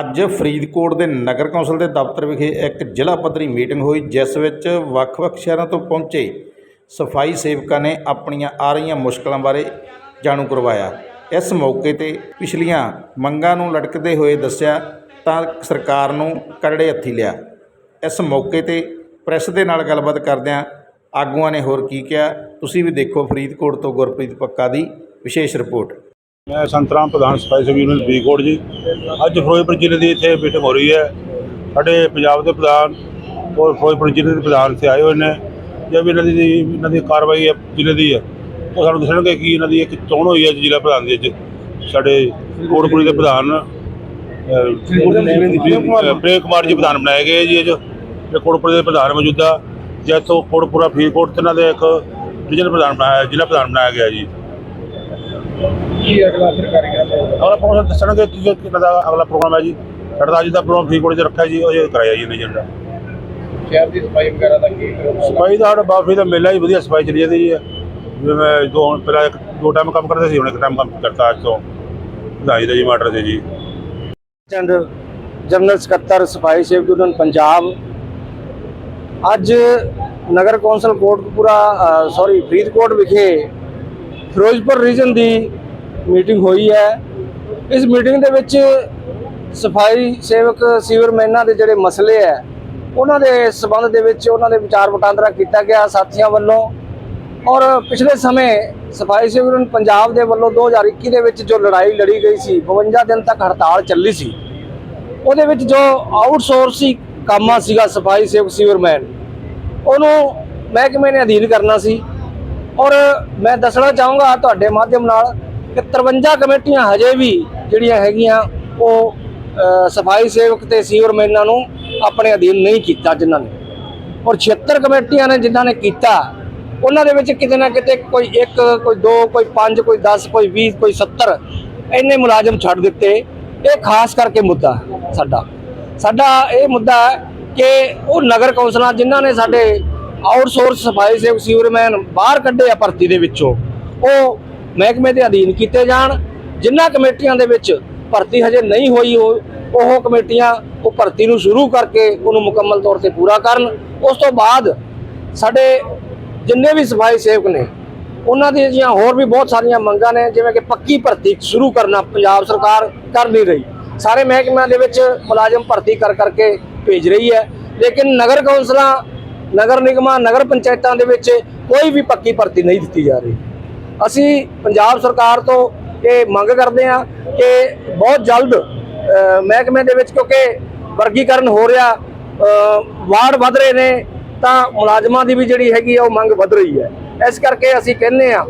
ਅੱਜ ਫਰੀਦਕੋਟ ਦੇ ਨਗਰ ਕੌਂਸਲ ਦੇ ਦਫ਼ਤਰ ਵਿਖੇ ਇੱਕ ਜ਼ਿਲ੍ਹਾ ਪੱਧਰੀ ਮੀਟਿੰਗ ਹੋਈ, ਜਿਸ ਵਿੱਚ ਵੱਖ-ਵੱਖ ਸ਼ਹਿਰਾਂ ਤੋਂ ਪਹੁੰਚੇ ਸਫ਼ਾਈ ਸੇਵਕਾਂ ਨੇ ਆਪਣੀਆਂ ਆ ਰਹੀਆਂ ਮੁਸ਼ਕਲਾਂ ਬਾਰੇ ਜਾਣੂ ਕਰਵਾਇਆ। ਇਸ ਮੌਕੇ ਤੇ ਪਿਛਲੀਆਂ ਮੰਗਾਂ ਨੂੰ ਲਟਕਦੇ ਹੋਏ ਦੱਸਿਆ ਤਾਂ ਸਰਕਾਰ ਨੂੰ ਕਰੜੇ ਹੱਥੀ ਲਿਆ। ਇਸ ਮੌਕੇ ਤੇ ਪ੍ਰੈਸ ਦੇ ਨਾਲ ਗੱਲਬਾਤ ਕਰਦਿਆਂ ਆਗੂਆਂ ਨੇ ਹੋਰ ਕੀ ਕਿਹਾ, ਤੁਸੀਂ ਵੀ ਦੇਖੋ ਫਰੀਦਕੋਟ ਤੋਂ ਗੁਰਪ੍ਰੀਤ ਪੱਕਾ ਦੀ ਵਿਸ਼ੇਸ਼ ਰਿਪੋਰਟ। ਮੈਂ ਸੰਤਰਾਮ ਪ੍ਰਧਾਨ ਸਫ਼ਾਈ ਸੇਵੀ ਯੂਨੀਅਨ ਫਰੀਦਕੋਟ ਜੀ। ਅੱਜ ਫਿਰੋਜ਼ਪੁਰ ਜ਼ਿਲ੍ਹੇ ਦੀ ਇੱਥੇ ਮੀਟਿੰਗ ਹੋ ਰਹੀ ਹੈ। ਸਾਡੇ ਪੰਜਾਬ ਦੇ ਪ੍ਰਧਾਨ ਔਰ ਫਿਰੋਜ਼ਪੁਰ ਜ਼ਿਲ੍ਹੇ ਦੇ ਪ੍ਰਧਾਨ ਇੱਥੇ ਆਏ ਹੋਏ ਨੇ। ਜੇ ਵੀ ਇਹਨਾਂ ਦੀ ਇਹਨਾਂ ਦੀ ਕਾਰਵਾਈ ਹੈ ਜ਼ਿਲ੍ਹੇ ਦੀ ਹੈ। ਉਹ ਸਾਨੂੰ ਦੱਸਣਗੇ ਕਿ ਇਹਨਾਂ ਦੀ ਇੱਕ ਚੋਣ ਹੋਈ ਹੈ ਜ਼ਿਲ੍ਹਾ ਪ੍ਰਧਾਨ ਦੀ ਅੱਜ। ਸਾਡੇ ਕੋਟਪੁਰੀ ਦੇ ਪ੍ਰਧਾਨ ਪ੍ਰੇਮ ਕੁਮਾਰ ਜੀ। ਪ੍ਰਧਾਨ ਬਣਾਏ ਗਏ ਜੀ ਅੱਜ। ਕੋਟਪੁਰੀ ਦੇ ਪ੍ਰਧਾਨ ਮੌਜੂਦਾ ਜੈਤੋਂ ਕੋਟਪੁਰਾ ਫਰੀਦਕੋਟ ਤੇ ਇਹਨਾਂ ਦੇ ਇੱਕ ਡਿਵੀਜ਼ਨ ਪ੍ਰਧਾਨ ਬਣਾਇਆ ਜ਼ਿਲ੍ਹਾ ਪ੍ਰਧਾਨ ਬਣਾਇਆ ਗਿਆ ਜੀ। ਕੀ ਅਗਲਾ ਸਰਕਾਰੀ ਦਾ ਅਗਲਾ ਪ੍ਰੋਗਰਾਮ ਦੱਸਣਗੇ ਕਿ ਕਿ ਕਿਹਨਾਂ ਦਾ ਅਗਲਾ ਪ੍ਰੋਗਰਾਮ ਹੈ ਜੀ। ਸਾਡਾ ਅੱਜ ਦਾ ਪ੍ਰੋਗਰਾਮ ਫਰੀਦਕੋਟ 'ਚ ਰੱਖਿਆ ਜੀ ਉਹ ਇਹ ਕਰਾਇਆ ਜੀ ਇਹਨੇ ਜਿਹੜਾ ਸ਼ਹਿਰ ਦੀ ਸਫ਼ਾਈ ਵਗੈਰਾ ਦਾ ਕੀ ਕਰੋਗੇ? ਸਫ਼ਾਈ ਦਾ ਸਾਡਾ ਬਾਫੀ ਦਾ ਮੇਲਾ ਹੀ ਵਧੀਆ ਸਫ਼ਾਈ ਚੱਲੀ ਜਾਂਦੀ ਜੀ ਜਿਵੇਂ ਮੈਂ ਦੋ ਹੁਣ ਪਹਿਲਾਂ ਇੱਕ ਦੋ ਟਾਈਮ ਕੰਮ ਕਰਦਾ ਸੀ ਹੁਣ ਇੱਕ ਟਾਈਮ ਕੰਮ ਕਰਤਾ ਅੱਜ ਤੋਂ। ਵਧਾਈ ਦਾ ਜੀ ਮਾਟਰ ਦੇ ਜੀ। ਚੰਦ ਜਨਰਲ ਸਕੱਤਰ ਸਫ਼ਾਈ ਸੇਵਕ ਯੂਨੀਅਨ ਪੰਜਾਬ। ਅੱਜ ਨਗਰ ਕੌਂਸਲ ਕੋਟਕਪੂਰਾ ਸੌਰੀ ਫਰੀਦਕੋਟ ਵਿਖੇ ਫਿਰੋਜ਼ਪੁਰ ਰੀਜਨ ਦੀ ਮੀਟਿੰਗ ਹੋਈ ਹੈ। ਇਸ ਮੀਟਿੰਗ ਦੇ ਵਿੱਚ ਸਫ਼ਾਈ ਸੇਵਕ, ਸੀਵਰਮੈਨਾਂ ਦੇ ਜਿਹੜੇ ਮਸਲੇ ਹੈ, ਉਹਨਾਂ ਦੇ ਸਬੰਧ ਦੇ ਵਿੱਚ ਉਹਨਾਂ ਦੇ ਵਿਚਾਰ ਵਟਾਂਦਰਾ ਕੀਤਾ ਗਿਆ ਸਾਥੀਆਂ ਵੱਲੋਂ। ਔਰ ਪਿਛਲੇ ਸਮੇਂ ਸਫ਼ਾਈ ਸੇਵਕ ਪੰਜਾਬ ਦੇ ਵੱਲੋਂ 2021 ਦੇ ਵਿੱਚ ਜੋ ਲੜਾਈ ਲੜੀ ਗਈ ਸੀ 52 ਦਿਨ ਤੱਕ ਹੜਤਾਲ ਚੱਲੀ ਸੀ। ਉਹਦੇ ਵਿੱਚ ਜੋ ਆਊਟਸੋਰਸੀ ਕੰਮਾਂ ਸੀਗਾ ਸਫ਼ਾਈ ਸੇਵਕ, ਸੀਵਰਮੈਨ, ਉਹਨੂੰ ਮਹਿਕਮੇ ਨੇ ਅਧੀਨ ਕਰਨਾ ਸੀ। ਔਰ ਮੈਂ ਦੱਸਣਾ ਚਾਹੂੰਗਾ ਤੁਹਾਡੇ ਮਾਧਿਅਮ ਨਾਲ ਕਿ 53 ਕਮੇਟੀਆਂ ਹਜੇ ਵੀ ਜਿਹੜੀਆਂ ਹੈਗੀਆਂ, ਉਹ ਸਫ਼ਾਈ ਸੇਵਕ ਤੇ ਸੀਵਰਮੈਨਾਂ ਨੂੰ ਆਪਣੇ ਅਧੀਨ ਨਹੀਂ ਕੀਤਾ ਜਿਨ੍ਹਾਂ ਨੇ। ਔਰ 76 ਕਮੇਟੀਆਂ ਨੇ ਜਿਨ੍ਹਾਂ ਨੇ ਕੀਤਾ, ਉਹਨਾਂ ਦੇ ਵਿੱਚ ਕਿਤੇ ਨਾ ਕਿਤੇ ਕੋਈ ਇੱਕ, ਕੋਈ ਦੋ, ਕੋਈ ਪੰਜ, ਕੋਈ 10 ਕੋਈ 20 ਕੋਈ 70 ਇੰਨੇ ਮੁਲਾਜ਼ਮ ਛੱਡ ਦਿੱਤੇ। ਇਹ ਖਾਸ ਕਰਕੇ ਮੁੱਦਾ ਸਾਡਾ। ਸਾਡਾ ਇਹ ਮੁੱਦਾ ਹੈ ਕਿ ਉਹ ਨਗਰ ਕੌਂਸਲਾਂ ਜਿਨ੍ਹਾਂ ਨੇ ਸਾਡੇ ਆਊਟਸੋਰਸ ਸਫ਼ਾਈ ਸੇਵਕ ਸੀਵਰਮੈਨ ਬਾਹਰ ਕੱਢੇ ਆ ਭਰਤੀ ਦੇ ਵਿੱਚੋਂ, ਉਹ ਮਹਿਕਮੇ ਦੇ ਅਧੀਨ ਕੀਤੇ ਜਾਣ ਜਿਨ੍ਹਾਂ ਕਮੇਟੀਆਂ ਦੇ ਵਿੱਚ ਭਰਤੀ ਹਜੇ ਨਹੀਂ ਹੋਈ ਉਹ ਉਹ ਕਮੇਟੀਆਂ ਉਹ ਭਰਤੀ ਨੂੰ ਸ਼ੁਰੂ ਕਰਕੇ ਉਹਨੂੰ ਮੁਕੰਮਲ ਤੌਰ ਤੇ ਪੂਰਾ ਕਰਨ। ਉਸ ਤੋਂ ਬਾਅਦ ਸਾਡੇ ਜਿੰਨੇ ਵੀ ਸਫ਼ਾਈ ਸੇਵਕ ਨੇ, ਉਹਨਾਂ ਦੀਆਂ ਜੀਆਂ ਹੋਰ ਵੀ ਬਹੁਤ ਸਾਰੀਆਂ ਮੰਗਾਂ ਨੇ, ਜਿਵੇਂ ਕਿ ਪੱਕੀ ਭਰਤੀ ਸ਼ੁਰੂ ਕਰਨਾ ਪੰਜਾਬ ਸਰਕਾਰ ਕਰ ਨਹੀਂ ਰਹੀ। ਸਾਰੇ ਮਹਿਕਮਿਆਂ ਦੇ ਵਿੱਚ ਮੁਲਾਜ਼ਮ ਭਰਤੀ ਕਰ ਕਰਕੇ ਭੇਜ ਰਹੀ ਹੈ। ਲੇਕਿਨ ਨਗਰ ਕੌਂਸਲਾਂ, ਨਗਰ ਨਿਗਮਾਂ, ਨਗਰ ਪੰਚਾਇਤਾਂ ਦੇ ਵਿੱਚ ਕੋਈ ਵੀ ਪੱਕੀ ਭਰਤੀ ਨਹੀਂ ਦਿੱਤੀ ਜਾ ਰਹੀ। ਅਸੀਂ ਪੰਜਾਬ ਸਰਕਾਰ ਤੋਂ ਇਹ ਮੰਗ ਕਰਦੇ ਹਾਂ ਕਿ ਬਹੁਤ ਜਲਦ ਮਹਿਕਮੇ ਦੇ ਵਿੱਚ ਕਿਉਂਕਿ ਵਰਗੀਕਰਨ ਹੋ ਰਿਹਾ ਵਾਰਡ ਵਧ ਰਹੇ ਨੇ, ਤਾਂ ਮੁਲਾਜ਼ਮਾਂ ਦੀ ਵੀ ਜਿਹੜੀ ਹੈਗੀ ਆ ਉਹ ਮੰਗ ਵਧ ਰਹੀ ਹੈ। ਇਸ ਕਰਕੇ ਅਸੀਂ ਕਹਿੰਦੇ ਆ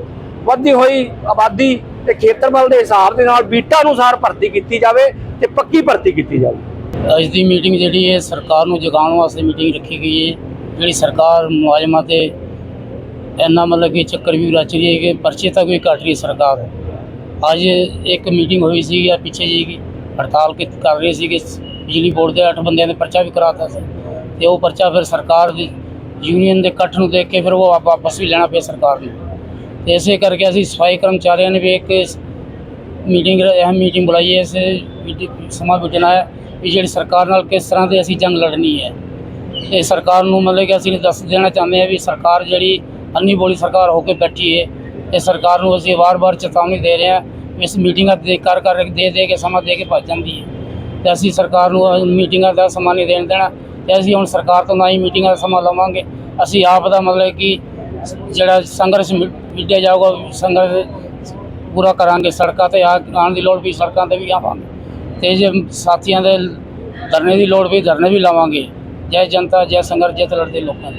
ਵੱਧਦੀ ਹੋਈ ਆਬਾਦੀ ਤੇ ਖੇਤਰਫਲ ਦੇ ਹਿਸਾਬ ਦੇ ਨਾਲ ਬੀਟਾ ਅਨੁਸਾਰ ਭਰਤੀ ਕੀਤੀ ਜਾਵੇ ਤੇ ਪੱਕੀ ਭਰਤੀ ਕੀਤੀ ਜਾਵੇ। ਅੱਜ ਦੀ ਮੀਟਿੰਗ ਜਿਹੜੀ ਹੈ, ਸਰਕਾਰ ਨੂੰ ਜਗਾਉਣ ਵਾਸਤੇ ਮੀਟਿੰਗ ਰੱਖੀ ਗਈ ਹੈ, ਜਿਹੜੀ ਸਰਕਾਰ ਮੁਲਾਜ਼ਮਾਂ ਤੇ ਇੰਨਾ ਮਤਲਬ ਕਿ ਚੱਕਰ ਵੀ ਰਚ ਰਹੀ ਹੈ ਕਿ ਪਰਚੇ ਤੱਕ ਵੀ ਕੱਟ ਰਹੀ ਹੈ ਸਰਕਾਰ। ਅੱਜ ਇੱਕ ਮੀਟਿੰਗ ਹੋਈ ਸੀ ਜਾਂ ਪਿੱਛੇ ਜੀ ਕੀ ਹੜਤਾਲ ਕਿ ਕਰ ਰਹੀ ਸੀ ਕਿ ਬਿਜਲੀ ਬੋਰਡ ਦੇ 8 ਬੰਦਿਆਂ ਨੇ ਪਰਚਾ ਵੀ ਕਰਾਤਾ ਸੀ। ਤੇ ਉਹ ਪਰਚਾ ਫਿਰ ਸਰਕਾਰ ਦੀ ਯੂਨੀਅਨ ਦੇ ਇਕੱਠ ਨੂੰ ਦੇਖ ਕੇ ਫਿਰ ਉਹ ਆਪ- ਵਾਪਸ ਵੀ ਲੈਣਾ ਪਿਆ ਸਰਕਾਰ ਨੂੰ। ਤੇ ਇਸੇ ਕਰਕੇ ਅਸੀਂ ਸਫ਼ਾਈ ਕਰਮਚਾਰੀਆਂ ਨੇ ਵੀ ਇੱਕ ਮੀਟਿੰਗ, ਅਹਿਮ ਮੀਟਿੰਗ ਬੁਲਾਈ ਹੈ। ਇਸ ਸਮਾਂ ਬਚਣਾ ਹੈ ਵੀ ਜਿਹੜੀ ਸਰਕਾਰ ਨਾਲ ਕਿਸ ਤਰ੍ਹਾਂ ਦੇ ਅਸੀਂ ਜੰਗ ਲੜਨੀ ਹੈ। ਤੇ ਸਰਕਾਰ ਨੂੰ ਮਤਲਬ ਕਿ ਅਸੀਂ ਦੱਸ ਦੇਣਾ ਚਾਹੁੰਦੇ ਹਾਂ ਵੀ ਸਰਕਾਰ ਜਿਹੜੀ ਅੰਨੀ ਬੋਲੀ ਸਰਕਾਰ ਹੋ ਕੇ ਬੈਠੀ ਹੈ ਤੇ ਸਰਕਾਰ ਨੂੰ ਅਸੀਂ ਵਾਰ-ਵਾਰ ਚੇਤਾਵਨੀ ਦੇ ਰਹੇ ਹਾਂ ਇਸ ਮੀਟਿੰਗਾਂ ਦੇ ਕਰ ਕਰ ਦੇ ਦੇ ਕੇ ਸਮਾਂ ਦੇ ਕੇ ਭੱਜ ਜਾਂਦੀ ਹੈ ਤੇ ਅਸੀਂ ਸਰਕਾਰ ਨੂੰ ਮੀਟਿੰਗਾਂ ਦਾ ਸਮਾਂ ਨਹੀਂ ਦੇਣ ਦੇਣਾ। ਤੇ ਅਸੀਂ ਹੁਣ ਸਰਕਾਰ ਤੋਂ ਨਾ ਹੀ ਮੀਟਿੰਗਾਂ ਦਾ ਸਮਾਂ ਲਵਾਂਗੇ। ਅਸੀਂ ਆਪ ਦਾ ਮਤਲਬ ਕਿ ਜਿਹੜਾ ਸੰਘਰਸ਼ ਮਿ- ਵਿੱਢਿਆ ਜਾਊਗਾ, ਸੰਘਰਸ਼ ਪੂਰਾ ਕਰਾਂਗੇ। ਸੜਕਾਂ ਤੇ ਆ- ਆਉਣ ਦੀ ਲੋੜ ਵੀ ਸੜਕਾਂ ਤੇ ਵੀ ਆਵਾਂਗੇ। ਤੇ ਜੇ ਸਾਥੀਆਂ ਦੇ ਧਰਨੇ ਦੀ ਲੋੜ ਵੀ, ਧਰਨੇ ਵੀ ਲਾਵਾਂਗੇ। ਜੈ ਜਨਤਾ, ਜੈ ਸੰਘਰਸ਼, ਜੈ ਲੜਦੇ ਲੋਕਾਂ ਦੀ।